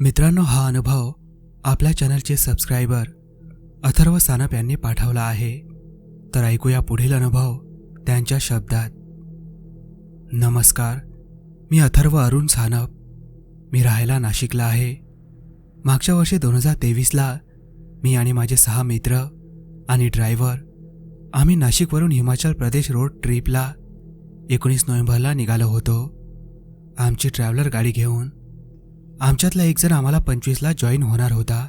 मित्रांनो हा अनुभव आपल्या चॅनलचे सबस्क्रायबर अथर्व सानप यांनी पाठवला आहे. तर ऐकूया पुढील अनुभव त्यांच्या शब्दात. नमस्कार मी अथर्व अरुण सानप. मी राहायला नाशिकला आहे. मागच्या वर्षी दोन हजार तेवीसला मी आणि माझे सहा मित्र आणि ड्रायव्हर आम्ही नाशिकवरून हिमाचल प्रदेश रोड ट्रिपला एकोणीस नोव्हेंबरला निघालो होतो. आमची ट्रॅव्हलर गाडी घेऊन आमच्यातला एकजण आम्हाला पंचवीसला जॉईन होणार होता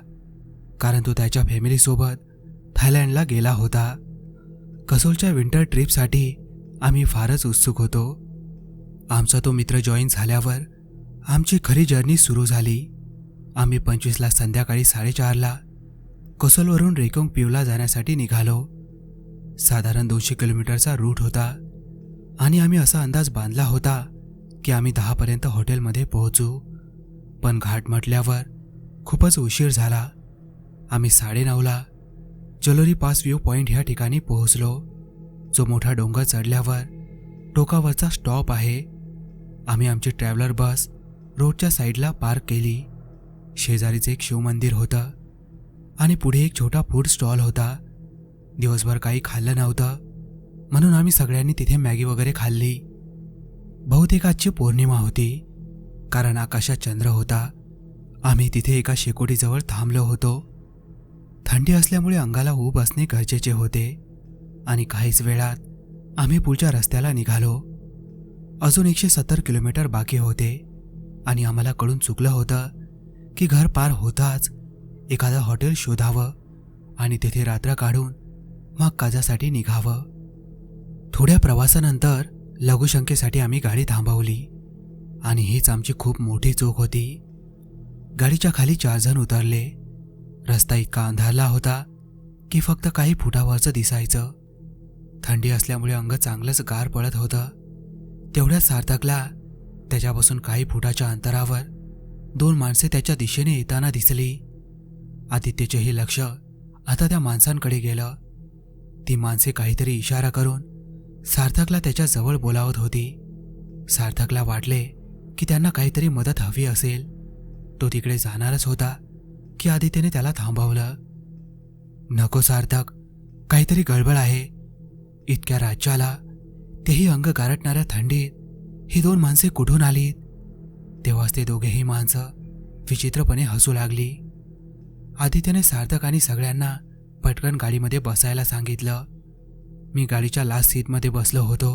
कारण तो त्याच्या फॅमिलीसोबत थायलंडला गेला होता. कसोलच्या विंटर ट्रिपसाठी आम्ही फारच उत्सुक होतो. आमचा तो मित्र जॉईन झाल्यावर आमची खरी जर्नी सुरू झाली. आम्ही पंचवीसला संध्याकाळी साडेचारला कोसलवरून रेकोंग पिवला जाण्यासाठी निघालो. साधारण दोनशे किलोमीटरचा रूट होता आणि आम्ही असा अंदाज बांधला होता की आम्ही दहापर्यंत हॉटेलमध्ये पोहोचू. पण घाट म्हटल्यावर खूपच उशीर झाला. आम्ही साडेनऊला जलोरी पास व्ह्यू पॉईंट ह्या ठिकाणी पोहोचलो. जो मोठा डोंगर चढल्यावर टोकावरचा स्टॉप आहे. आम्ही आमची ट्रॅव्हलर बस रोडच्या साईडला पार्क केली. शेजारीच एक शिवमंदिर होतं. आणि पुढे एक छोटा फूड स्टॉल होता. दिवसभर काही खाल्लं नव्हतं. म्हणून आम्ही सगळ्यांनी तिथे मॅगी वगैरे खाल्ली. बहुतेक आजची पौर्णिमा होती. कारण आकाशात चंद्र होता. आम्ही तिथे एका शेकोटीजवळ थांबलो होतो. थंडी असल्यामुळे अंगाला ऊब असणे गरजेचे होते. आणि काहीच वेळात आम्ही पुढच्या रस्त्याला निघालो. अजून एकशे सत्तर किलोमीटर बाकी होते. आणि आम्हाला कळून चुकलं होतं की घर पार होताच एखादं हॉटेल शोधावं आणि तिथे रात्र काढून मग काजासाठी निघावं. थोड्या प्रवासानंतर लघुशंकेसाठी आम्ही गाडी थांबवली आणि हीच आमची खूप मोठी चूक होती. गाडीच्या खाली चार जण उतरले. रस्ता इतका अंधारला होता की फक्त काही फुटावरचं दिसायचं. थंडी असल्यामुळे अंग चांगलंच गार पडत होतं. तेवढ्याच सार्थकला त्याच्यापासून काही फुटाच्या अंतरावर दोन माणसे त्याच्या दिशेने येताना दिसली. आदित्यचेही लक्ष आता त्या माणसांकडे गेलं. ती माणसे काहीतरी इशारा करून सार्थकला त्याच्याजवळ बोलावत होती. सार्थकला वाटले की त्यांना काहीतरी मदत हवी असेल. तो तिकडे जाणारच होता की आदित्यने त्याला थांबवलं. नको सार्थक काहीतरी गडबड आहे. इतक्या राज्याला तेही अंग गारटणाऱ्या थंडीत ही दोन माणसे कुठून आलीत? तेव्हाच ते दोघेही माणसं विचित्रपणे हसू लागली. आदित्यने सार्थक आणि सगळ्यांना पटकन गाडीमध्ये बसायला सांगितलं. मी गाडीच्या लास्ट सीटमध्ये बसलो होतो.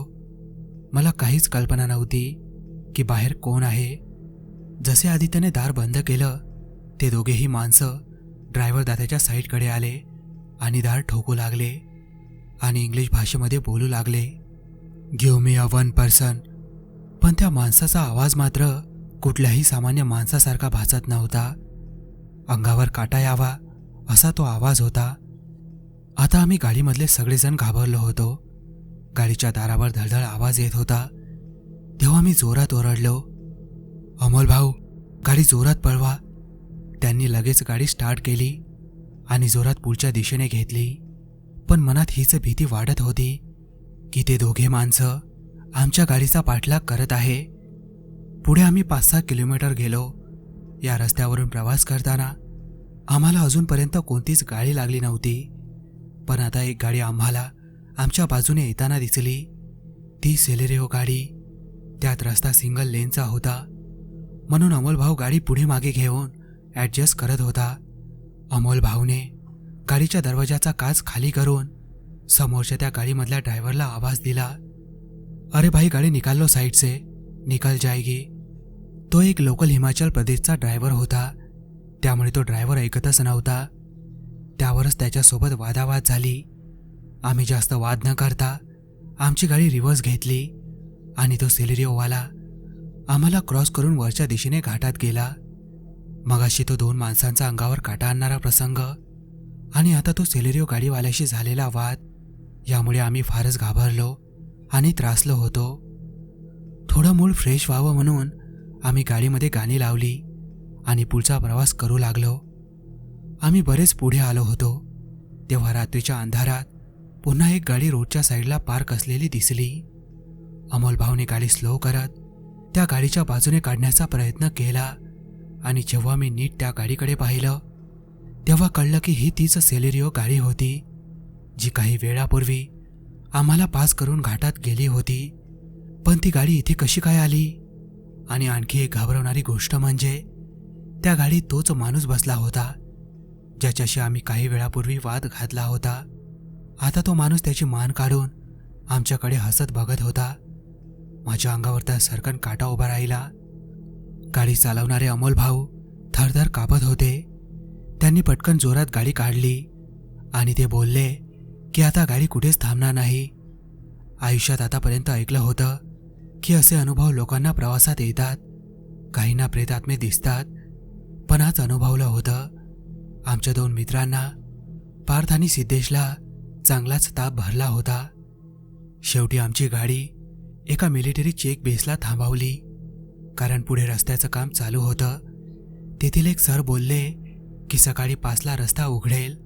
मला काहीच कल्पना नव्हती की बाहेर कोण आहे. जसे आदित्यने दार बंद केलं ते दोघेही माणसं ड्रायव्हर दादाच्या साईडकडे आले आणि दार ठोकू लागले आणि इंग्लिश भाषेमध्ये बोलू लागले. घेऊ मी अ वन पर्सन पण त्या माणसाचा आवाज मात्र कुठल्याही सामान्य माणसासारखा भासत नव्हता. अंगावर काटा यावा असा तो आवाज होता. आता आम्ही गाडीमधले सगळेजण घाबरलो होतो. गाडीच्या दारावर धडधड आवाज येत होता. तेव्हा मी जोरात ओरडलो. अमोल भाऊ गाडी जोरात पळवा. त्यांनी लगेच गाडी स्टार्ट केली आणि जोरात पुढच्या दिशेने घेतली. पण मनात हीच भीती वाढत होती की ते दोघे माणसं आमच्या गाडीचा पाठलाग करत आहे. पुढे आम्ही पाच सहा किलोमीटर गेलो. या रस्त्यावरून प्रवास करताना आम्हाला अजूनपर्यंत कोणतीच गाडी लागली नव्हती. पण आता एक गाडी आम्हाला आमच्या बाजूने येताना दिसली. ती सेलेरिओ गाडी त्यात रस्ता सिंगल लेनचा होता. म्हणून अमोलभाऊ गाडी पुढे मागे घेऊन ॲडजस्ट करत होता. अमोल भाऊने गाडीच्या दरवाजाचा काच खाली करून समोरच्या त्या गाडीमधल्या ड्रायव्हरला आवाज दिला अरे भाई गाडी निकाल लो साईड से निकल जाएगी. तो एक लोकल हिमाचल प्रदेशचा ड्रायव्हर होता. त्यामुळे तो ड्रायव्हर ऐकतच नव्हता. त्यावरच त्याच्यासोबत वादावाद झाली. आम्ही जास्त वाद न करता आमची गाडी रिव्हर्स घेतली आणि तो सेलेरिओवाला आम्हाला क्रॉस करून वरच्या दिशेने घाटात गेला. मगाशी तो दोन माणसांचा अंगावर काटा आणणारा प्रसंग आणि आता तो सेलेरिओ गाडीवाल्याशी झालेला वाद यामुळे आम्ही फारच घाबरलो आणि त्रासलो होतो. थोडं मूळ फ्रेश व्हावं म्हणून आम्ही गाडीमध्ये गाणी लावली आणि पुढचा प्रवास करू लागलो. आम्ही बरेच पुढे आलो होतो. तेव्हा रात्रीच्या अंधारात पुन्हा एक गाडी रोडच्या साईडला पार्क असलेली दिसली. अमोलभावने गाडी स्लो करत त्या गाडीच्या बाजूने काढण्याचा प्रयत्न केला आणि जेव्हा मी नीट त्या गाडीकडे पाहिलं तेव्हा कळलं की ही तीच सेलेरिओ गाडी होती जी काही वेळापूर्वी आम्हाला पास करून घाटात गेली होती. पण ती गाडी इथे कशी काय आली? आणि आणखी एक घाबरवणारी गोष्ट म्हणजे त्या गाडीत तोच माणूस बसला होता ज्याच्याशी आम्ही काही वेळापूर्वी वाद घातला होता. आता तो माणूस त्याची मान काढून आमच्याकडे हसत बघत होता. माझ्या अंगावर त्या सरकन काटा उभा राहिला. गाडी चालवणारे अमोल भाऊ थरथर कापत होते. त्यांनी पटकन जोरात गाडी काढली आणि ते बोलले की आता गाडी कुठेच थांबणार नाही. आयुष्यात आतापर्यंत ऐकलं होतं की असे अनुभव लोकांना प्रवासात येतात. काहींना प्रेतात्मे दिसतात. पण आज अनुभवलं होतं. आमच्या दोन मित्रांना पार्थ आणि सिद्धेशला चांगलाच ताप भरला होता. शेवटी आमची गाडी एका मिलिटरी चेक बेसला थांबवली. कारण पुढे रस्त्याचं काम चालू होतं. तेथील एक सर बोलले की सकाळी पाचला रस्ता उघडेल.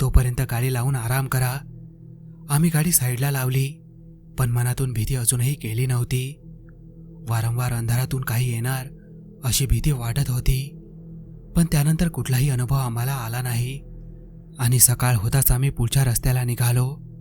तोपर्यंत गाडी लावून आराम करा. आम्ही गाडी साईडला लावली. पण मनातून भीती अजूनही केली नव्हती. वारंवार अंधारातून काही येणार अशी भीती वाटत होती. पण त्यानंतर कुठलाही अनुभव आम्हाला आला नाही. आणि सकाळ होताच आम्ही पुढच्या रस्त्याला निघालो.